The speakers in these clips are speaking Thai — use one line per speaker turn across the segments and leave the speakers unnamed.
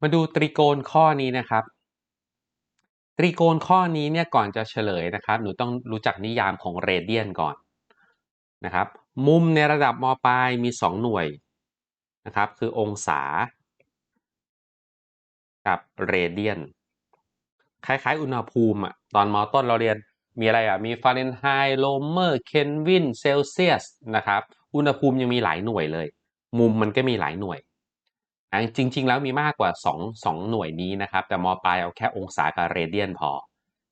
มาดูตรีโกณข้อนี้นะครับ ตรีโกณข้อนี้เนี่ยก่อนจะเฉลยนะครับ หนูต้องรู้จักนิยามของเรเดียนก่อนนะครับ มุมในระดับมปลายมี 2 หน่วยนะครับ คือองศา กับเรเดียน คล้ายๆ อุณหภูมิอะตอนมอต้นเราเรียนมีอะไรอะมีฟาเรนไฮต์โลเมอร์เคลวินเซลเซียสนะครับ อุณหภูมิยังมีหลายหน่วยเลย มุมมันก็มีหลายหน่วย จริง ๆ แล้วมีมากกว่า 2 2 หน่วยนี้นะครับ แต่มปลายเอาแค่องศากับเรเดียนพอ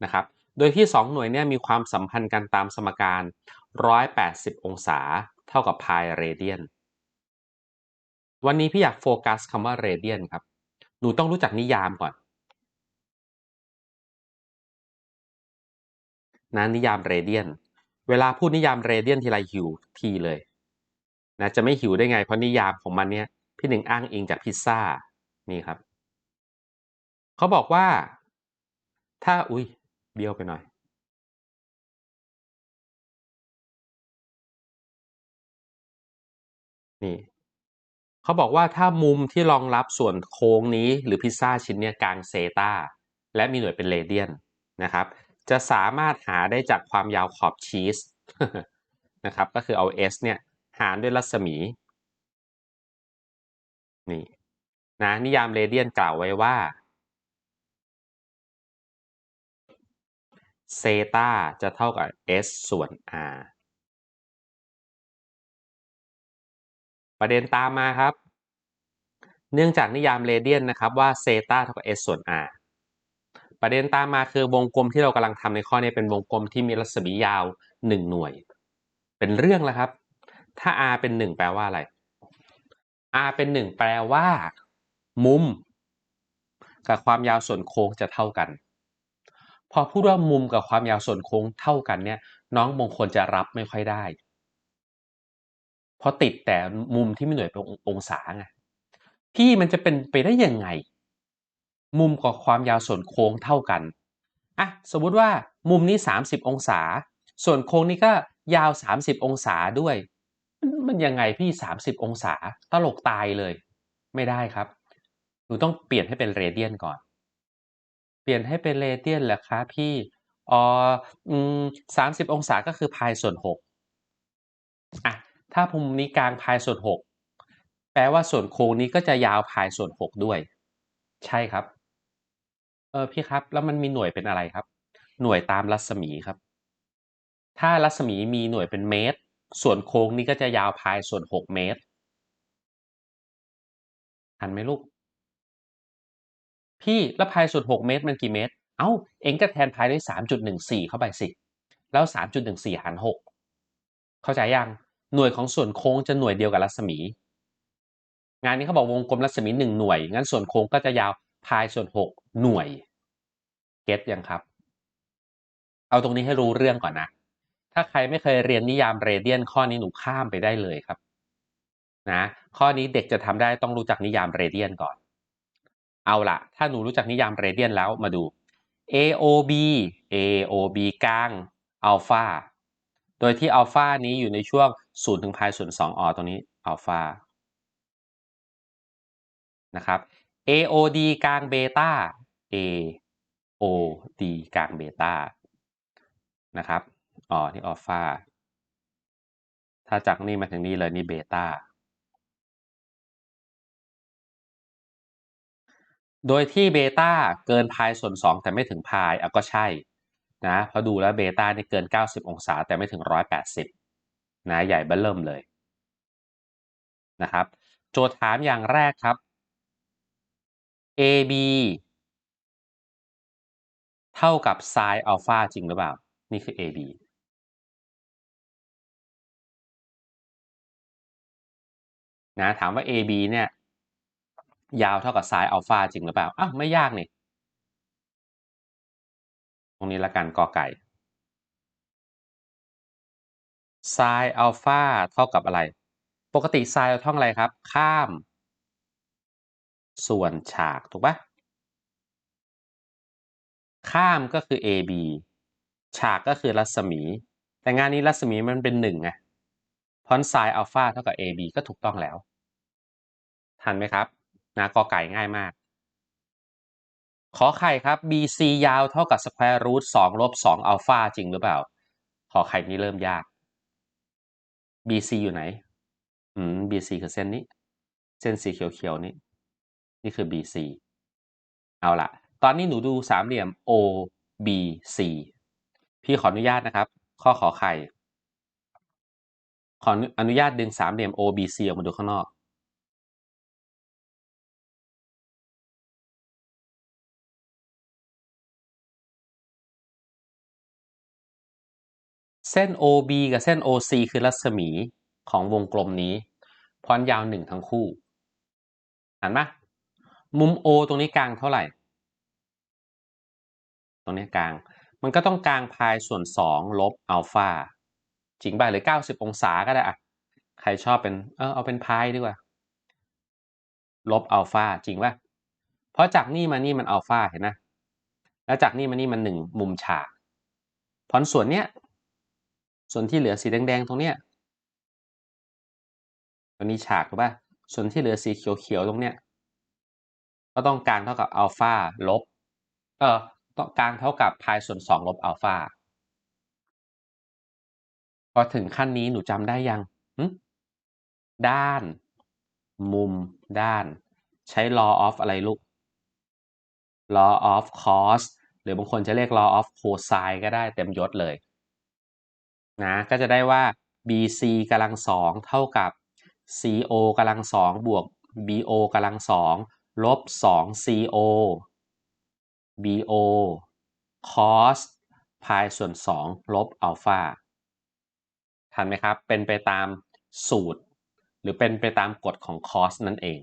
นะครับ โดยที่ 2 หน่วยนี้มีความสัมพันธ์กันตามสมการ 180 องศา เท่ากับพายเรเดียน วันนี้พี่อยากโฟกัสคำว่าเรเดียนครับ หนูต้องรู้จักนิยามก่อนนะนิยามเรเดียน เวลาพูดนิยามเรเดียนทีไรหิวทีเลยนะจะไม่หิวได้ไงเพราะนิยามของมันเนี่ย พี่หนึ่งอ้างอิงจากพิซซ่านี่ครับเขาบอกว่า ถ้าอุ้ยเบี้ยวไปหน่อย นี่เขาบอกว่าถ้ามุมที่รองรับส่วนโค้งนี้หรือพิซซ่าชิ้นเนี้ยกลางเซตาและมีหน่วยเป็นเรเดียนนะครับจะสามารถหาได้จากความยาวขอบชีสนะครับ ก็คือเอา s เนี่ยหารด้วยรัศมี นี่นะนิยามเรเดียนกล่าวไว้ว่าเซตาจะเท่ากับ s ส่วน r ประเด็นตามมาครับ เนื่องจากนิยามเรเดียนนะครับว่าเซตาเท่ากับ s ส่วน r ประเด็นตามมาคือวงกลมที่เรากำลังทำในข้อนี้เป็นวงกลมที่มีรัศมียาว 1 หน่วย เป็นเรื่องแล้วครับ ถ้า r เป็น 1 แปลว่าอะไร r เป็น1แปลว่า มุม กับความยาวส่วนโค้งจะเท่ากัน พอพูดว่ามุมกับความยาวส่วนโค้งเท่ากันเนี่ย น้องมงคลจะรับไม่ค่อยได้ เพราะติดแต่มุมที่ไม่หน่วยเป็นองศาไงพี่มันจะเป็นไปได้ยังไง มุมกับความยาวส่วนโค้งเท่ากันอะสมมุติว่ามุมนี้ 30 องศา ส่วนโค้งนี้ก็ยาว 30 องศาด้วย มันยังไงพี่ 30 องศาตลกตายเลย ไม่ได้ครับ หนูต้องเปลี่ยนให้เป็นเรเดียนก่อน เปลี่ยนให้เป็นเรเดียนเหรอคะพี่อ๋อืมสามสิบองศาก็คือพายส่วนหกอะถ้ามุมนี้กลางพายส่วนหกแปลว่าส่วนโค้งนี้ก็จะยาวพายส่วนหกด้วย ใช่ครับ เออพี่ครับ แล้วมันมีหน่วยเป็นอะไรครับ หน่วยตามรัศมีครับ ถ้ารัศมีมีหน่วยเป็นเมตร ส่วนโค้งนี้ก็จะยาวพายส่วนหกเมตรทันไหมลูก พี่แล้วพายส่วน 6 เมตรมันกี่เมตร เอ้า เองก็แทนพายด้วย 3.14 เข้าไปสิ แล้ว 3.14 หาร 6 เข้าใจยัง หน่วยของส่วนโค้งจะหน่วยเดียวกับรัศมี งานนี้เขาบอกวงกลมรัศมี 1 หน่วย งั้นส่วนโค้งก็จะยาวพายส่วน 6 หน่วย เก็ตยังครับ เอาตรงนี้ให้รู้เรื่องก่อนนะ ถ้าใครไม่เคยเรียนนิยามเรเดียนข้อนี้หนูข้ามไปได้เลยครับนะข้อนี้เด็กจะทำได้ต้องรู้จักนิยามเรเดียนก่อน เอาละถ้าหนูรู้จักนิยามเรเดียนแล้วมาดู AOB AOB กลางอัลฟาโดยที่อัลฟานี้อยู่ในช่วง0ถึงพายส่วน2อตรงนี้อัลฟานะครับ AOD กลางเบต้า AOD กลางเบต้านะครับ อ๋อ นี่อัลฟาถ้าจากนี่มาถึงนี่เลยนี่เบต้า โดยที่เบต้าเกินพายส่วน 2 แต่ไม่ถึงพายอะก็ใช่นะพอดูแล้วเบต้านี่เกิน 90 องศาแต่ไม่ถึง 180นะใหญ่เบ้อเริ่มเลยนะครับโจทย์ถามอย่างแรกครับ AB เท่ากับไซน์อัลฟาจริงหรือเปล่า นี่คือ AB นะถามว่า AB เนี่ย ยาวเท่ากับไซน์อัลฟาจริงหรือเปล่าอ้าวไม่ยากนี่ตรงนี้ละกันกอไก่ไซน์อัลฟาเท่ากับอะไร ปกติไซน์เราท่องอะไรครับ ข้าม ส่วนฉากถูกปะข้ามก็คือ AB ฉากก็คือรัศมี แต่งานนี้รัศมีมันเป็นหนึ่งไง พอนไซน์อัลฟาเท่ากับ AB ก็ถูกต้องแล้ว ทันไหมครับนะกอไก่ง่ายมาก ขอไข่ครับ BC ยาวเท่ากับ square root 2ลบ2อัลฟาจริงหรือเปล่า ขอไข่นี้เริ่มยาก BC อยู่ไหน อืม BC คือเส้นนี้ เส้นสีเขียวๆนี้ นี่คือ BC เอาละตอนนี้หนูดูสามเหลี่ยม OBC พี่ขออนุญาตนะครับ ข้อขอไข่ ขออนุญาตดึงสามเหลี่ยม OBC ออกมาดูข้างนอกเส้น OB กับเส้น OC คือรัศมีของวงกลมนี้พรยาวหนึ่งทั้งคู่อ่านไหมมุม O ตรงนี้กลางเท่าไหร่ ตรงนี้กลาง มันก็ต้องกลางพายส่วน 2 ลบอัลฟา จริงป่ะหรือ90องศาก็ได้อะใครชอบเป็นเออเอาเป็นพายดีกว่า ลบอัลฟาจริงป่ะเพราะจากนี่มานี่มันอัลฟาเห็นนะแล้วจากนี่มานี่มันหนึ่งมุมฉากพราะส่วนเนี้ยส่วนที่เหลือสีแดงๆตรงเนี้ยตัวนี้ฉากถูกป่ะส่วนที่เหลือสีเขียวๆตรงเนี้ยก็ต้องกลางเท่ากับอัลฟาลบเออต้องกลางเท่ากับพายส่วน2ลบอัลฟา พอถึงขั้นนี้หนูจำได้ยังด้าน มุม ด้าน ใช้ law of อะไรลูก law of cos หรือบางคนจะเรียก law of cosine ก็ได้เต็มยศเลย นะ ก็จะได้ว่า BC กำลังสองเท่ากับ CO กำลังสองบวก BO กำลังสองลบ2 CO BO cos พายส่วน2ลบอัลฟา ทันไหมครับ เป็นไปตามสูตร หรือเป็นไปตามกฎของ cos นั่นเอง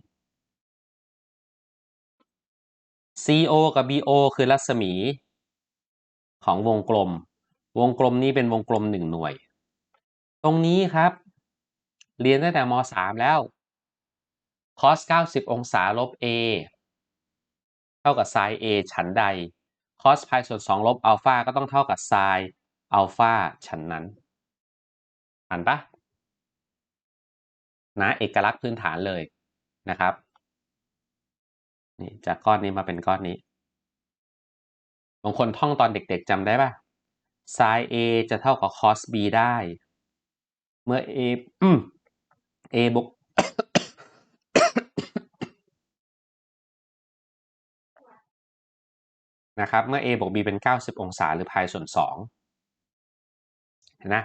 CO กับ BO คือรัศมีของวงกลม วงกลมนี้เป็นวงกลม1หน่วย ตรงนี้ครับ เรียนตั้งแต่ม .3 แล้ว cos 90 องศาลบ a เท่ากับ sin a ฉันใด cos พายส่วน2ลบอัลฟาก็ต้องเท่ากับ sin อัลฟาฉันนั้น อ่านปะนะเอกลักษณ์พื้นฐานเลยนะครับนี่จากก้อนนี้มาเป็นก้อนนี้บางคนท่องตอนเด็กๆจำได้ปะ sin a จะเท่ากับ cos b ได้ เมื่อ a อม a บวก นะครับ เมื่อ a บวก b เป็น 90 องศาหรือพายส่วน2เห็นนะ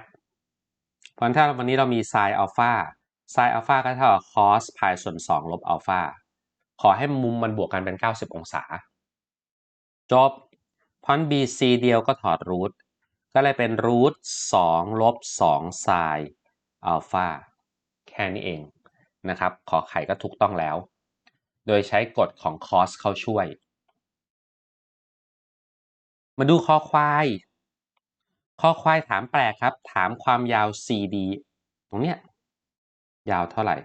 เพราะถ้าวันนี้เรามี sin อัลฟา sin อัลฟาก็เท่ากับ cos พายส่วน 2 ลบอัลฟาขอให้มุมมันบวกกันเป็น 90 องศา จบพอน BC เดียวก็ถอดรูทก็เลยเป็นรูท2ลบ2 sin อัลฟาแค่นี้เองนะครับ ขอไข่ก็ถูกต้องแล้ว โดยใช้กฎของ cos เข้าช่วย มาดูคอควาย คอควายถามแปลกครับ ถามความยาว CD ตรงเนี้ยยาวเท่าไหร่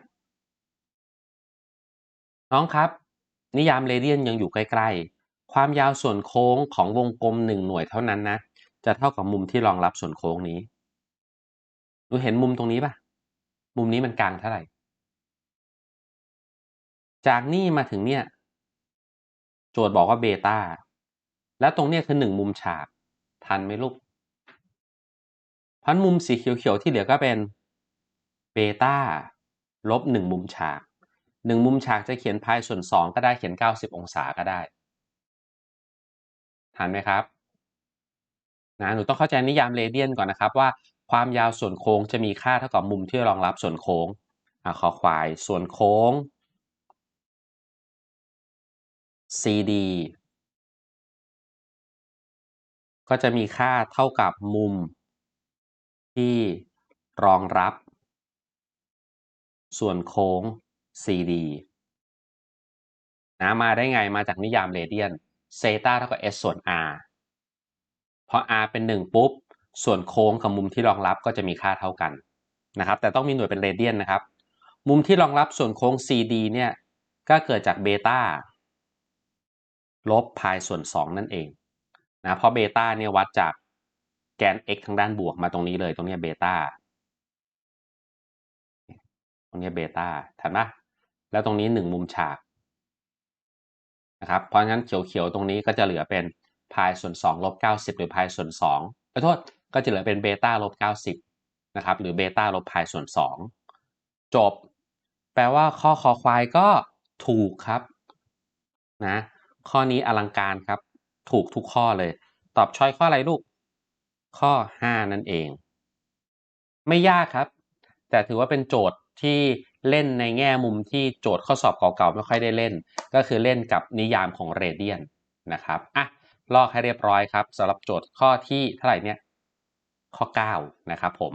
น้องครับ นิยามเรเดียนยังอยู่ใกล้ ๆ ความยาวส่วนโค้งของวงกลม 1 หน่วยเท่านั้นนะ จะเท่ากับมุมที่รองรับส่วนโค้งนี้หนูเห็นมุมตรงนี้ปะมุมนี้มันกลางเท่าไหร่ จากนี่มาถึงเนี่ย โจทย์บอกว่าเบต้าแล้วตรงเนี้ยคือหนึ่งมุมฉาก ทันไหมลูก พันมุมสีเขียวๆที่เหลือก็เป็นเบต้าลบหนึ่งมุมฉากหนึ่งมุมฉากจะเขียนพายส่วนสองก็ได้เขียนเก้าสิบองศาก็ได้ทันไหมครับนะหนูต้องเข้าใจนิยามเรเดียนก่อนนะครับว่าความยาวส่วนโค้งจะมีค่าเท่ากับมุมที่รองรับส่วนโค้งอขอควายส่วนโค้ง CD ก็จะมีค่าเท่ากับมุม ที่รองรับ ส่วนโค้ง CD นะมาได้ไงมาจากนิยามเรเดียนเซตาเท่ากับ s ส่วน r พอ r เป็น 1 ปุ๊บ ส่วนโค้งกับมุมที่รองรับก็จะมีค่าเท่ากันนะครับ แต่ต้องมีหน่วยเป็นเรเดียนนะครับ มุมที่รองรับส่วนโค้ง CD เนี่ยก็เกิดจากเบต้าลบพายส่วน 2 นั่นเองนะเพราะเบต้าเนี่ยวัดจาก กน x ทางด้านบวกมาตรงนี้เลย ตรงนี้เบต้าตรงนี้เบต้าทันปะแล้วตรงนี้1มุมฉากนะครับเพราะงั้นเขียวๆตรงนี้ก็จะเหลือเป็นพายส่วน2ลบ90 หรือพายส่วน2ขอโทษก็จะเหลือเป็นเบต้าลบ90นะครับหรือเบต้าลบพายส่วน 2 จบ แปลว่าข้อคอควายก็ถูกครับนะข้อนี้อลังการครับ ถูกทุกข้อเลย ตอบช้อยข้ออะไรลูก ข้อ 5 นั่นเอง ไม่ยากครับ แต่ถือว่าเป็นโจทย์ที่เล่นในแง่มุมที่โจทย์ข้อสอบเก่าๆไม่ค่อยได้เล่น ก็คือเล่นกับนิยามของเรเดียนนะครับอะลอกให้เรียบร้อยครับสำหรับโจทย์ข้อที่เท่าไหร่เนี่ยข้อ 9 นะครับผม